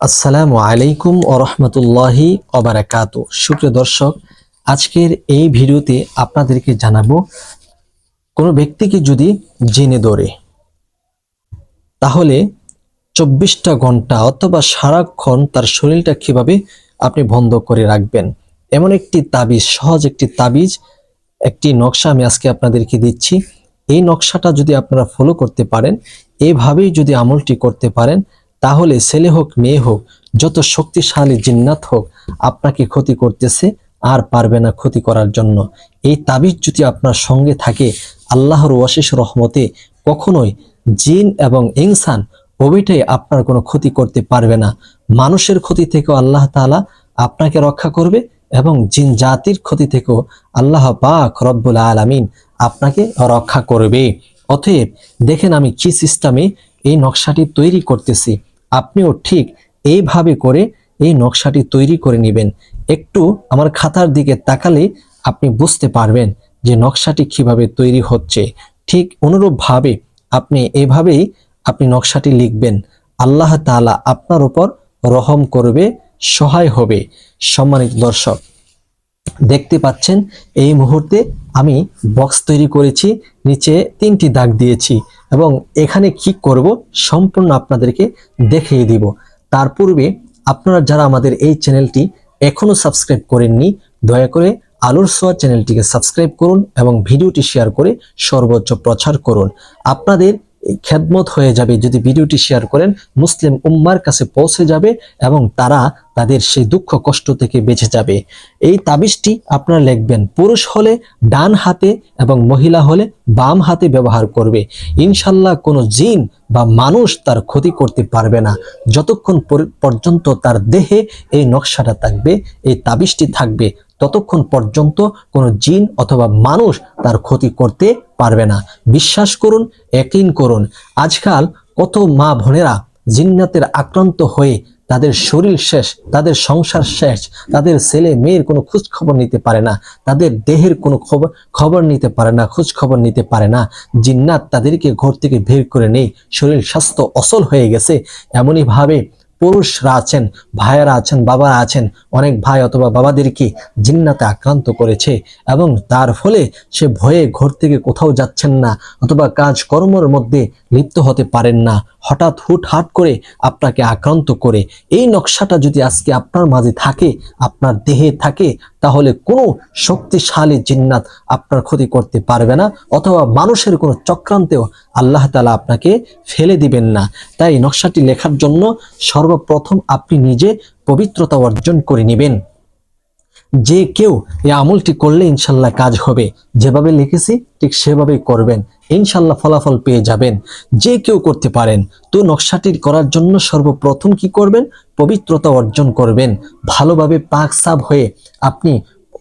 আসসালামু আলাইকুম ও রহমতুল্লাহি অবরাকাত সুপ্রিয় দর্শক, আজকের এই ভিডিওতে আপনাদেরকে জানাব, কোনো ব্যক্তিকে যদি জেনে ধরে, তাহলে চব্বিশটা ঘণ্টা অথবা সারাক্ষণ তার শরীরটা কীভাবে আপনি বন্ধ করে রাখবেন? এমন একটি তাবিজ, সহজ একটি তাবিজ, একটি নকশা আমি আজকে আপনাদেরকে দিচ্ছি। এই নকশাটা যদি আপনারা ফলো করতে পারেন, এভাবেই যদি আমলটি করতে পারেন তাহলে ছেলে হোক, মেয়ে হোক, যত শক্তিশালী জিন্নাত হোক, আপনাকে ক্ষতি করতেছে, আর পারবে না ক্ষতি করার জন্য। এই তাবিজ যদি আপনার সঙ্গে থাকে, আল্লাহর অশেষ রহমতে কখনোই জিন এবং ইনসান ওইটাই আপনার কোনো ক্ষতি করতে পারবে না। মানুষের ক্ষতি থেকেও আল্লাহ তাআলা আপনাকে রক্ষা করবে এবং জিন জাতির ক্ষতি থেকেও আল্লাহ পাক রব্বুল আলামিন আপনাকে রক্ষা করবে। অতএব দেখেন আমি কি সিস্টেমে এই নকশাটি তৈরি করতেছি। আপনিও ঠিক এইভাবে করে এই নকশাটি তৈরি করে নেবেন। একটু আমার খাতার দিকে তাকালে আপনি বুঝতে পারবেন যে নকশাটি কীভাবে তৈরি হচ্ছে। ঠিক অনুরূপভাবে আপনি এভাবেই আপনি নকশাটি লিখবেন। আল্লাহ তাআলা আপনার উপর রহম করবে, সহায় হবে। সম্মানিত দর্শক, দেখতে পাচ্ছেন, এই মুহূর্তে আমি বক্স তৈরি করেছি, নিচে তিনটি দাগ দিয়েছি। এবং এখানে কি করব সম্পূর্ণ আপনাদেরকে দেখিয়ে দিব। তার পূর্বে আপনারা যারা আমাদের এই চ্যানেলটি এখনও সাবস্ক্রাইব করেননি, দয়া করে আলোর সোয়া চ্যানেলটিকে সাবস্ক্রাইব করুন এবং ভিডিওটি শেয়ার করে সর্বোচ্চ প্রচার করুন। আপনাদের খেদমত হয়ে যাবে যদি ভিডিওটি শেয়ার করেন, মুসলিম উম্মার কাছে পৌঁছে যাবে এবং তারা তাদের সেই দুঃখ কষ্ট থেকে বেঁচে যাবে। এই তাবিজটি আপনারা লিখবেন, পুরুষ হলে ডান হাতে এবং মহিলা হলে বাম হাতে ব্যবহার করবে। ইনশাল্লাহ কোনো জিন বা মানুষ তার ক্ষতি করতে পারবে না। যতক্ষণ পর- পর্যন্ত তার দেহে এই নকশাটা থাকবে, এই তাবিজটি থাকবে ততক্ষণ পর্যন্ত কোনো জিন অথবা মানুষ তার ক্ষতি করতে পারবে না। বিশ্বাস করুন একইন করুন, আজকাল কত মা বোনেরা জিন্নাতের আক্রান্ত হয়ে তাদের শরীর শেষ, তাদের সংসার শেষ, তাদের ছেলে মেয়ের কোনো খোঁজ খবর নিতে পারে না, তাদের দেহের কোনো খবর খবর নিতে পারে না খোঁজ খবর নিতে পারে না। জিন্নাত তাদেরকে ঘর থেকে বের করে নেই, শরীর স্বাস্থ্য অসল হয়ে গেছে। এমনই ভাবে পুরুষরা আছেন, ভাইয়েরা আছেন, বাবারা আছেন, অনেক ভাই অথবা বাবাদেরকে জিন্নাতে আক্রান্ত করেছে এবং তার ফলে সে ভয়ে ঘর থেকে কোথাও যাচ্ছেন না অথবা কাজ কর্মের মধ্যে লিপ্ত হতে পারেন না। হঠাৎ হুট হাট করে আপনাকে আক্রান্ত করে। এই নকশাটা যদি আজকে আপনার মাঝে থাকে, আপনার দেহে থাকে, তাহলে কোনো শক্তিশালী জিন্নাত আপনার ক্ষতি করতে পারবে না অথবা মানুষের কোনো চক্রান্তেও আল্লাহ তালা আপনাকে ফেলে দিবেন না। তাই নকশাটি লেখার জন্য সর্বপ্রথম আপনি নিজে পবিত্রতা অর্জন করে নেবেন। যে কেউ এই আমলটি করলে ইনশাল্লাহ কাজ হবে। যেভাবে লিখেছি, ঠিক সেভাবেই করবেন। ইনশাল্লাহ ফলাফল পেয়ে যাবেন। যে কেউ করতে পারেন, তো নকশাটি করার জন্য সর্বপ্রথম কি করবেন? পবিত্রতা অর্জন করবেন। ভালোভাবে পাক সাব হয়ে আপনি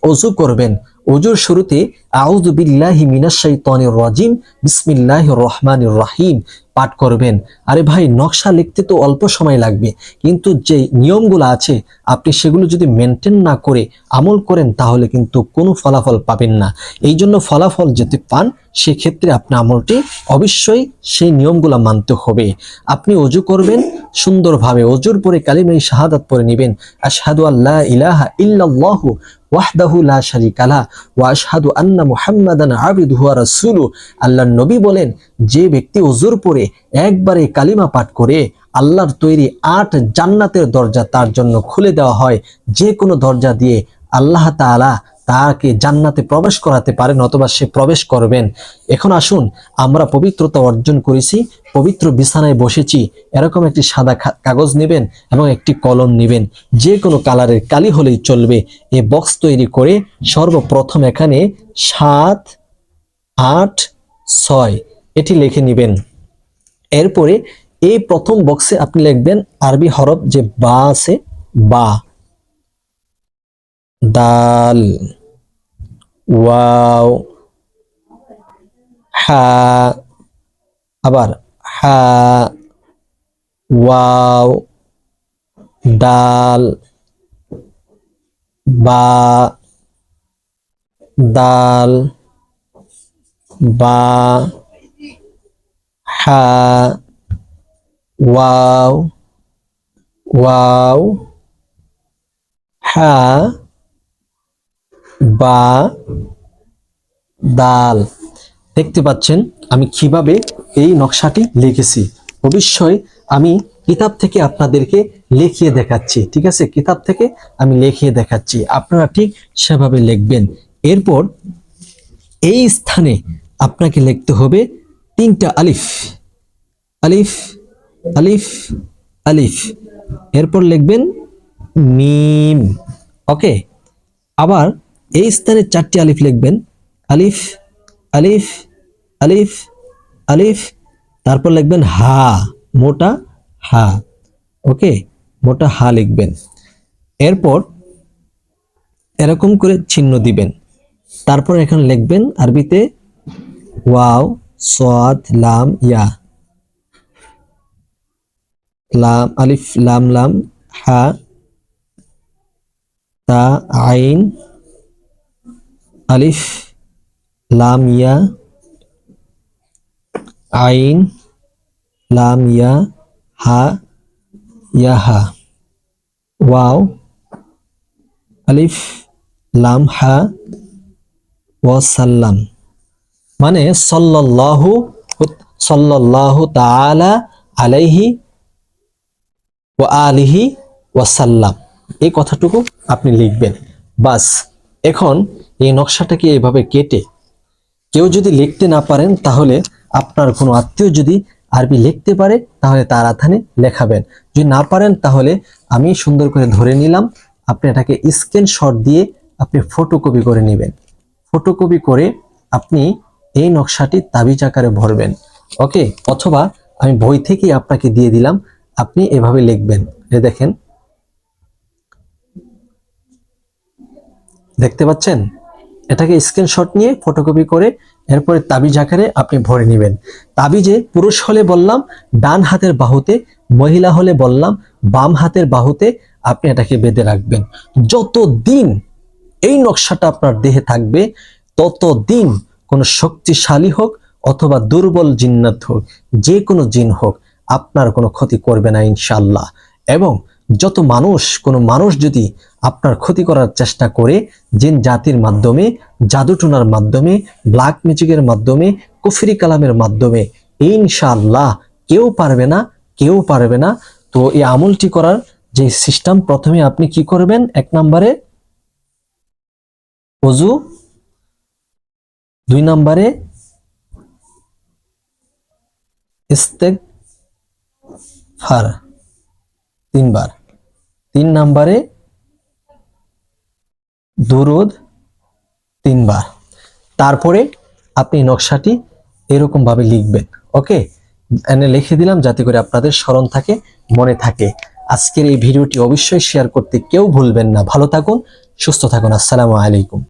অজু করবেন। অজুর শুরুতে আউযু বিল্লাহি মিনাশ শাইতানির রাজিম বিসমিল্লাহির রহমানির রহিম। পাঠ করবেন। আরে ভাই, নকশা লিখতে তো অল্প সময় লাগবে, কিন্তু যে নিয়মগুলো আছে, আপনি সেগুলো যদি মেনটেন না করে আমল করেন, তাহলে কিন্তু কোনো ফলাফল পাবেন না। এই জন্য ফলাফল যদি পান, সেক্ষেত্রে আপনি আমলটি অবশ্যই সেই নিয়মগুলো মানতে হবে। আপনি অজু করবেন, সুন্দরভাবে অজুর পরে কালিমাই শাহাদাত পরে নেবেন, আশহাদু আল্লাহ ইলাহা ইল্লাল্লাহু ওয়াহদাহু লা ওয়া নবী বলেন, যে ব্যক্তি অজুর পরে একবারে কালিমা পাঠ করে আল্লাহর তৈরি আট জান্নাতের দরজা তার জন্য খুলে দেওয়া হয়। যে কোনো দরজা দিয়ে আল্লাহ তাআলা তাকে জান্নাতে প্রবেশ করাতে পারেন অথবা সে প্রবেশ করবেন। এখন আসুন, আমরা পবিত্রতা অর্জন করেছি, পবিত্র বিছানায় বসেছি। এরকম একটি সাদা কাগজ নেবেন এবং একটি কলম নেবেন। যে কোনো কালারের কালি হলেই চলবে। এ বক্স তৈরি করে সর্বপ্রথম এখানে সাত, আট, ছয় এটি লিখে নেবেন। এরপরে এই প্রথম বক্সে আপনি লিখবেন আরবি হরফ যে বা আছে, বা। দাল, ওয়াও, হা, আবার হা, ওয়াও ডাল বা, দাল, বা। হা ওয়াও ওয়াও হা বা, দাল। দেখতে পাচ্ছেন, আমি কীভাবে এই নকশাটি লিখেছি। অবশ্যই আমি কিতাব থেকে আপনাদেরকে লিখিয়ে দেখাচ্ছি, ঠিক আছে? কিতাব থেকে আমি লিখিয়ে দেখাচ্ছি, আপনারা ঠিক সেভাবে লিখবেন। এরপর এই স্থানে আপনাকে লিখতে হবে তিনটা আলিফ। আলিফ আলিফ আলিফ। এরপর লিখবেন মিম। ওকে, আবার এই স্থানে চারটি আলিফ লিখবেন। আলিফ আলিফ আলিফ আলিফ। তারপর লিখবেন হা, মোটা হা। ওকে, মোটা হা লিখবেন। এরপর এরকম করে চিহ্ন দিবেন। তারপর এখানে লিখবেন আরবিতে ওয়াও সাদ লাম, ইয়া। লাম আলিফ লাম লাম হা তা আইন আলিফ লাম ইয়া আইন লাম ইয়া হা ইয়া হা ওয়াও আলিফ লাম হা ওয়াসাল্লাম মানে সাল্লাল্লাহু সাল্লাল্লাহু তাআলা আলাইহি ওয়া আলিহি ওয়াসাল্লাম। এই কথাটুকু আপনি লিখবেন। বাস, এখন এই নকশাটাকে এইভাবে কেটে কেউ যদি লিখতে না পারেন, তাহলে আপনার কোনো আত্মীয় যদি আরবি লিখতে পারে, তাহলে তার আথানে লেখাবেন। যদি না পারেন, তাহলে আমি সুন্দর করে ধরে নিলাম। আপনি এটাকে স্ক্রিনশট দিয়ে আপনি ফটোকপি করে নেবেন। ফটোকপি করে আপনি এই নকশাটি তাবিজ আকারে ভরবেন। ওকে? অথবা আমি বই থেকেই আপনাকে দিয়ে দিলাম। আপনি এভাবে লিখবেন। এ দেখেন। দেখতে পাচ্ছেন? এটাকে স্ক্রিনশট নিয়ে ফটোকপি করে এরপরে তাবিজ আকারে আপনি ভরে নেবেন। তাবিজে পুরুষ হলে বললাম, ডান হাতের বাহুতে, মহিলা হলে বললাম, বাম হাতের বাহুতে আপনি এটাকে বেঁধে রাখবেন। যত দিন এই নকশাটা আপনার দেহে থাকবে তত দিন কোনো শক্তিশালী হোক অথবা দুর্বল জিন্নাত হোক যে কোনো জিন হোক আপনার কোনো ক্ষতি করবে না ইনশাল্লাহ এবং যত মানুষ, কোনো মানুষ যদি আপনার ক্ষতি করার চেষ্টা করে, জিন জাতির মাধ্যমে, জাদুটুনার মাধ্যমে, ব্ল্যাক ম্যাজিকের মাধ্যমে, কুফরি কালামের মাধ্যমে ইনশাল্লাহ কেউ পারবে না, কেউ পারবে না। তো এই আমলটি করার যে সিস্টেম, প্রথমে আপনি কি করবেন? এক নম্বরে অজু। দুই নম্বরে ইস্তেক ফার, তিনবার। তিন নম্বরে দুরুদ, তিনবার। তারপরে আপনি নকশাটি এরকম ভাবে লিখবেন, ওকে? এনে লিখে দিলাম যাতে করে আপনাদের স্মরণ থাকে, মনে থাকে। আজকের এই ভিডিওটি অবশ্যই শেয়ার করতে কেউ ভুলবেন না। ভালো থাকুন, সুস্থ থাকুন। আসসালামু আলাইকুম।